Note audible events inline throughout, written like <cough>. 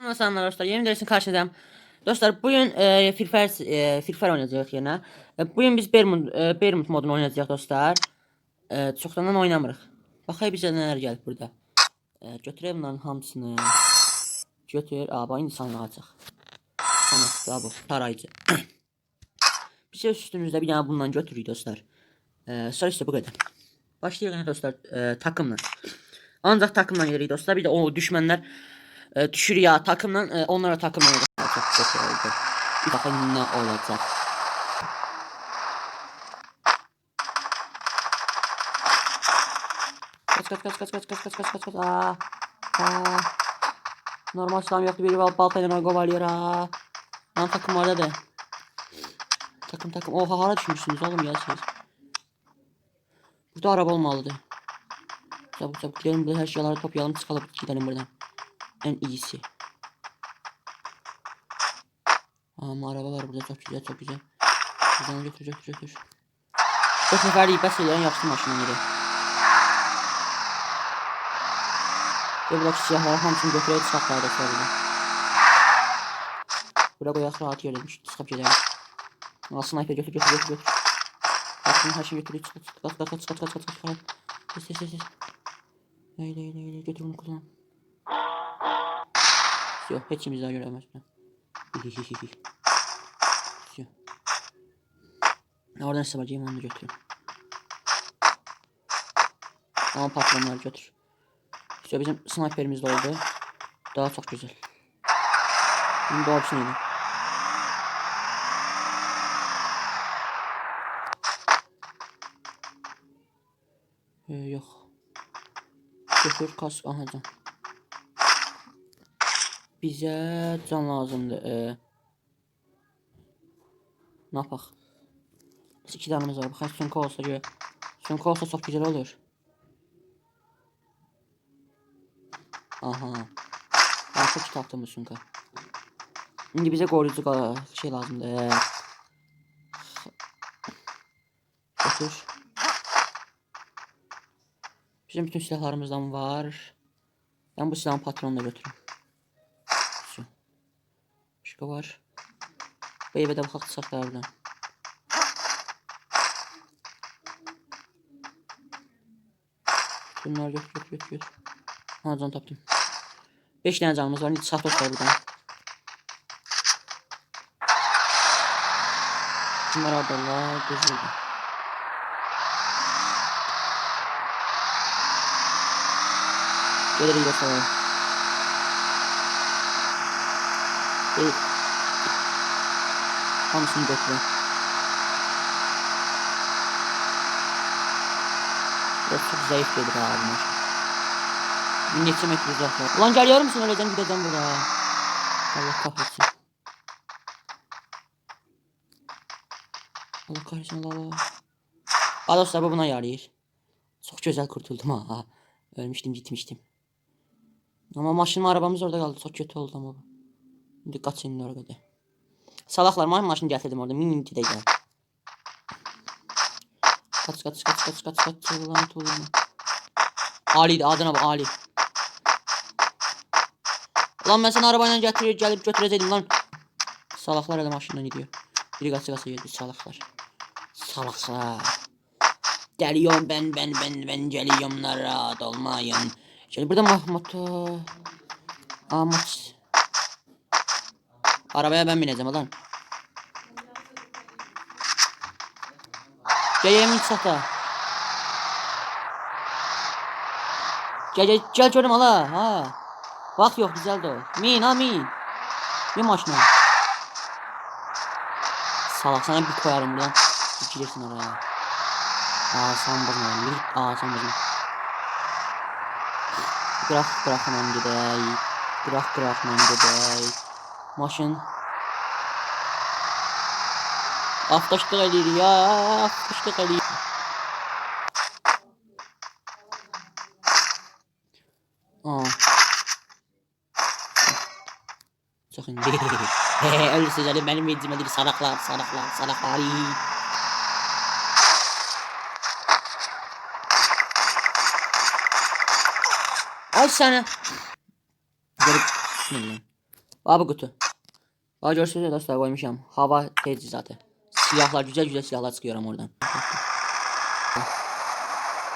Selamlar dostlar. Yeni dersin karşınızdayım. Dostlar bugün e, Fire, e, oynayacağız yine. E, bugün biz Bermud, e, Bermud modunu oynayacağız dostlar. E, çoxdandan oynamırıq. Baxay bizə nələr gəlib burada. E, götürək bunların hamısını. Götür. Aa, bax indi sana açıq. Sana bu tarayıcı. <clears throat> bir şey üstünüzdə bir dənə bundan götürük dostlar. E, sonra işte bu qədər. Başlayırıq dostlar e, takımla. Ancaq takımla gelirik dostlar. Bir də o düşmənlər e, düşür ya takımla e, onlara takımla oynayacaq. Çok ne olacak. Kaç kaç kaç kaç kaç kaç kaç kaç kaç kaç aa. Aa. Normal silahım yoktu biri bal baltayla kovalıyor aa. Lan takım orada da. Takım takım. Oha hara düşmüşsünüz oğlum ya siz. Burada araba olmalıdır. Çabuk çabuk gidelim burada her şeyleri toplayalım çıkalım gidelim buradan en iyisi. Ama araba var burada çok güzel çok güzel. Buradan götür götür götür. Bu sefer iyi pas eden yapsın maşinaları. Ve buradaki silahları hamısını götürerek saklardı sonra. Bura koyak rahat yerlemiş. Çıkıp gidelim. Al sniper götür götür götür götür. Aklını her şeyi götür. Çık çık çık çık çık çık çık çık. Ses ses ses. Öyle öyle öyle götür onu kullan. Yok hiçimiz daha göremez. Yok. Oradan size bacayım onu götürün. Ama patronlar götür. İşte bizim sniperimiz de oldu. Daha çok güzel. Şimdi daha bir şey neydi? Ee, yok. Götür kas. Aha can. Bizə can lazımdır. E, ne yapaq? Biz iki tanemiz var. Baxaq sumka olsa görə. Sumka olsa çox güzel olur. Aha. Artıq kitabdır bu sumka. İndi bizə qoruyucu şey lazımdır. E, götür. Bizim bütün silahlarımızdan var. Ben bu silahın patronunu götürüm. Başka var. Bu evə də baxaq da. Bunlar yok yok yok yok. Ha tapdım. 5 tane canımız var. Şimdi sahtot var buradan. Bunlar adamlar gözüldü. Gelirim dostlar. Değil. Hamısını götürün. Biraz çok zayıf gelir abim. Neçə metr uzaqlar. Ulan gəl yarım mısın öləcəm gidəcəm burada. Allah kahretsin. Allah kahretsin Allah dostlar bu buna yarayır. Çok güzel kurtuldum ha. Ölmüştüm gitmiştim. Ama maşın arabamız orada kaldı. Çok kötü oldu ama. İndi qaçın ora qədər. Salaqlar, mənim maşını gətirdim orada. 1000 minitdə gəl. Qaç, qaç, qaç, qaç, qaç, qaç. Lan tulum. Ali'dir, adına bax, Ali. Lan mən səni arabayla gətirib gəlib götürəcəydim lan. Salaqlar elə maşından gidiyor. Biri qaça-qaça gedir salaqlar. Salaqlar. Geliyorum ben ben ben ben geliyorum rahat olmayın. Şimdi burada Mahmut. Amaç Arabaya ben bineceğim lan. Geleyim hiç sata. Gel gel gel görüm hala ha. Bak yok güzel de o. Min ha min. Min maşına. Salak sana bir koyarım buradan. Dikilirsin oraya. Aa sen bozma. Yürü. Aa sen bozma. Bırak bırak hemen gidey. Bırak bırak hemen gidey maşın. Aftaştı Kalir ya. Aftaştı Kalir. Aa. Sakın değil. Öyle sözleri benim bildiğim değil. Saraklar, saraklar, saraklar. Al sana. Garip. Bismillah. Abi kutu görürsünüz ya dostlar qoymuşam. Hava tecizatı. Silahlar güzel güzel silahlar çıkıyorum oradan.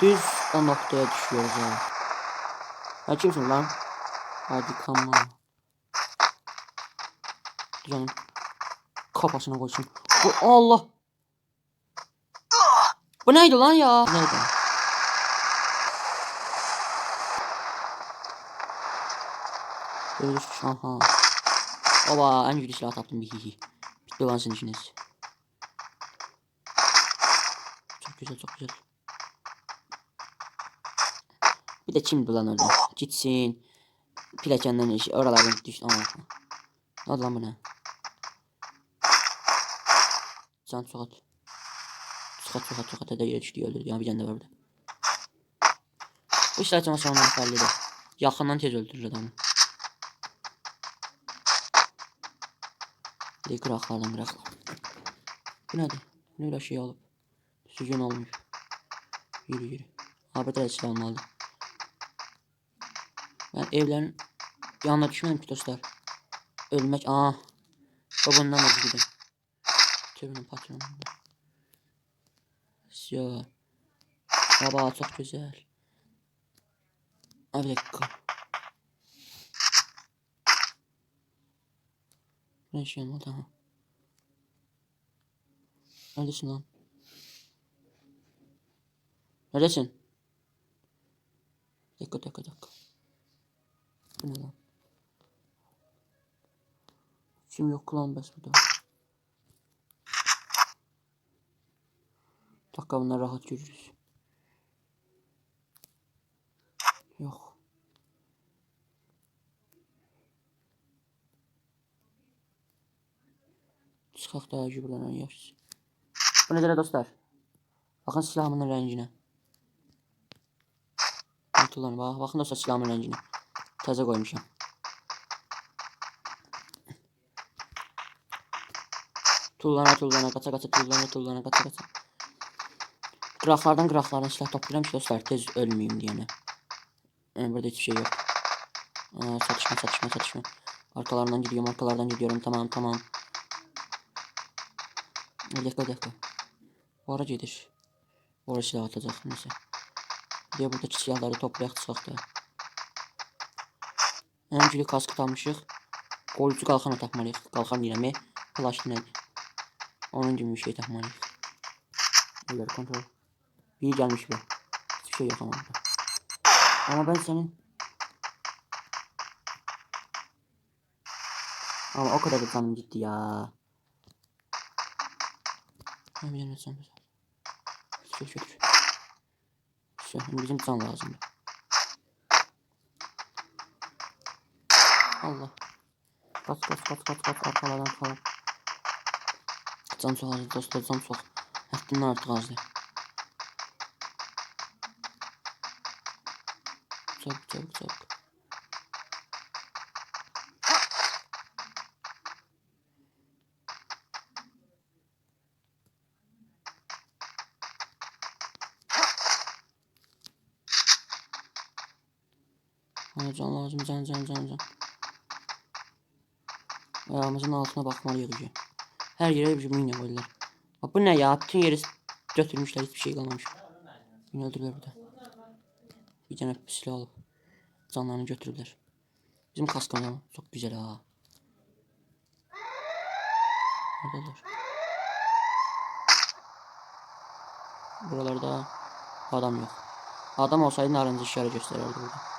Düz o noktaya düşüyoruz ya. Ya kimsin lan? Hadi come on. Canım. Kafasına koysun. Allah. Bu neydi lan ya? Neydi? Aha. Oba en güçlü silah taptım. Bitti lan sizin işiniz. Çok güzel çok güzel. Bir de kimdi lan orada? Gitsin. Plakenden iş. Oralardan düş. Aa. Ne oldu lan bu ne? Can sokat. Sokat sokat sokat da yere düştü öldürdü. Ya bir tane de var burada. Bu için sonra halledir. Yakından tez öldürür adamı. Bir de kıraklardan kıraklar. Bu nedir? Ne öyle şey alıp. Süzün olmuş. Yürü yürü. Abi de silahımı aldım. Ben evlerin yanına düşmedim ki dostlar. Ölmek. Aa. Babandan da gidelim. Tübünün patronu. Siyah. Baba çok güzel. Abi dakika. Ne şey oldu ha? Neredesin lan? Neredesin? Dakika dakika dakika. Bu ne lan? Kim yok lan bes burada. Dakika bunlar rahat görürüz. Yok. Daha gübrələn yaxşı. Bu nedir dostlar? Baxın silahımın rənginə. Unutulun bax, baxın dostlar silahımın rənginə. Təzə qoymuşam. Tullana tullana qaça qaça tullana tullana qaça qaça. Qıraqlardan qıraqlardan silah toplayıram ki dostlar tez ölməyim deyənə. Yəni burada hiçbir şey yok. Aa, çatışma çatışma çatışma. Arkalarından gidiyorum arkalardan gidiyorum tamam tamam. Bir bir dakika. Bu ara gelir. Bu ara silah atacak neyse. Bir de buradaki silahları toplayaq çıxaq da. Öncülük kaskı almışıq. Qoruyucu qalxana tapmalıyıq. Qalxan deyirəm. Plaş nədir? Onun gibi bir şey tapmalıyıq. Eller kontrol. İyi gelmiş be. Hiçbir şey yok ama. Ama ben senin... Ama o kadar da canım gitti ya. Bir yerine sen Şöyle şöyle. Şöyle bizim can lazım. Allah. Kaç kaç kaç kaç kaç arkalardan falan. Can çok azdı dostlar can çok. Həddindən artıq azdı. Çabuk çabuk çabuk. Bana can lazım can can can can. Ayağımızın altına bakmalıyız önce. Her yere bir minyon koydular. Bak bu ne ya? Bütün yeri götürmüşler. Hiçbir şey kalmamış. Beni öldürdüler burada. Bir tane silah alıp canlarını götürürler. Bizim kaskımız ama çok güzel ha. Neredeler? Buralarda adam yok. Adam olsaydı narıncı işarı gösterirdi burada.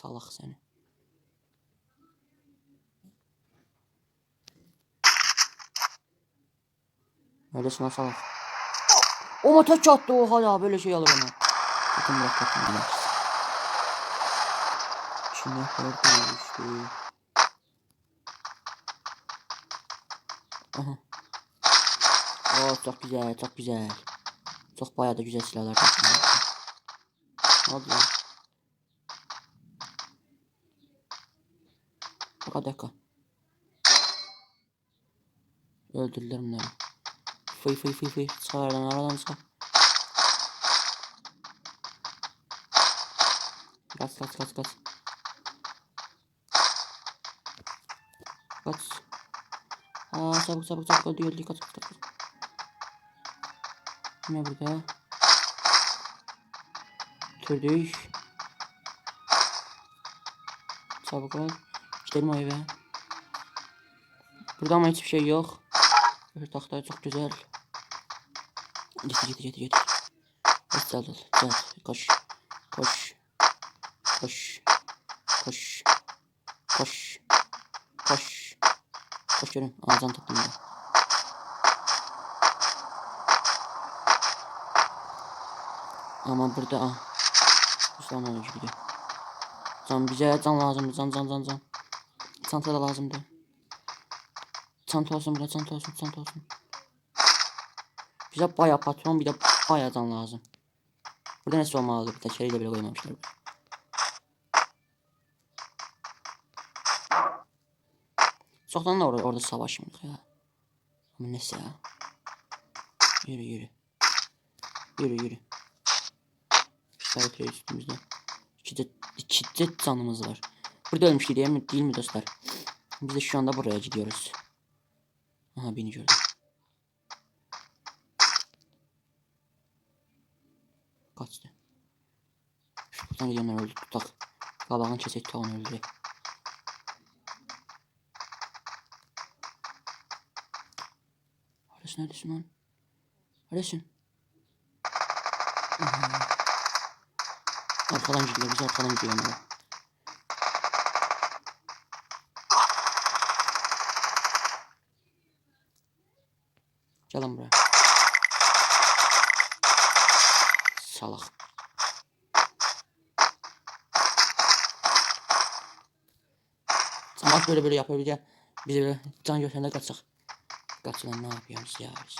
Salak seni. Lan salak? O tek attı oha ya böyle şey alır ama. Bakın bırak bakın bırak. İçine kadar işte. Aha. Oo çok güzel çok güzel. Çok bayağı da güzel silahlar oldu lan? Dakika dakika. Öldürdüler bunları. Fıy fıy fıy fıy. Çık aradan aradan çık. Kaç kaç kaç kaç. Kaç. Aa çabuk çabuk çabuk öldü öldü kaç kaç kaç. Ne burada? Türdük. Çabuk ol. Gidelim o eve. Burada ama hiçbir şey yok. Bir tahta çok güzel. Getir getir getir getir. Evet sağ ol. Sağ ol. Koş. Koş. Koş. Koş. Koş. Koş. Koş yürü. Ağzından taktım ben. Ama burada ah. Islam olucu gidiyor. Can bize can lazım. Can can can can. Çanta da lazımdı. Çanta olsun burada çanta olsun çanta olsun. Bize baya patron bir de baya can lazım. Burada ne olmalı bir de şeyle bile koymamışlar. Çoktan da orada, orada savaşmadık ya. Ama neyse ya. Yürü yürü. Yürü yürü. Sayfaya üstümüzde. İkide, ikide canımız var. Burada ölmüş değil mi, değil mi dostlar? Biz de şu anda buraya gidiyoruz. Aha beni gördü. Kaçtı. Şuradan gidenler öldü. Tutak. Galağını kesek tavan öldü. Neredesin neredesin lan? Neredesin? Arkadan gidiyor biz arkadan gidiyor Gel buraya. Salak. Samat böyle böyle de bize böyle can gösterende kaçsak. Kaç lan ne yapıyorsunuz ya biz?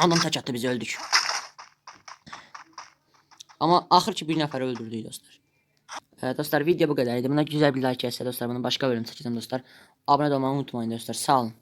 Adam taç attı biz öldük. Ama ahır ki bir nefer öldürdü dostlar. Evet dostlar video bu kadarıydı. Buna güzel bir like gelse dostlar. Bunu başka bölüm çekeceğim dostlar. Abone olmayı unutmayın dostlar. Sağ olun.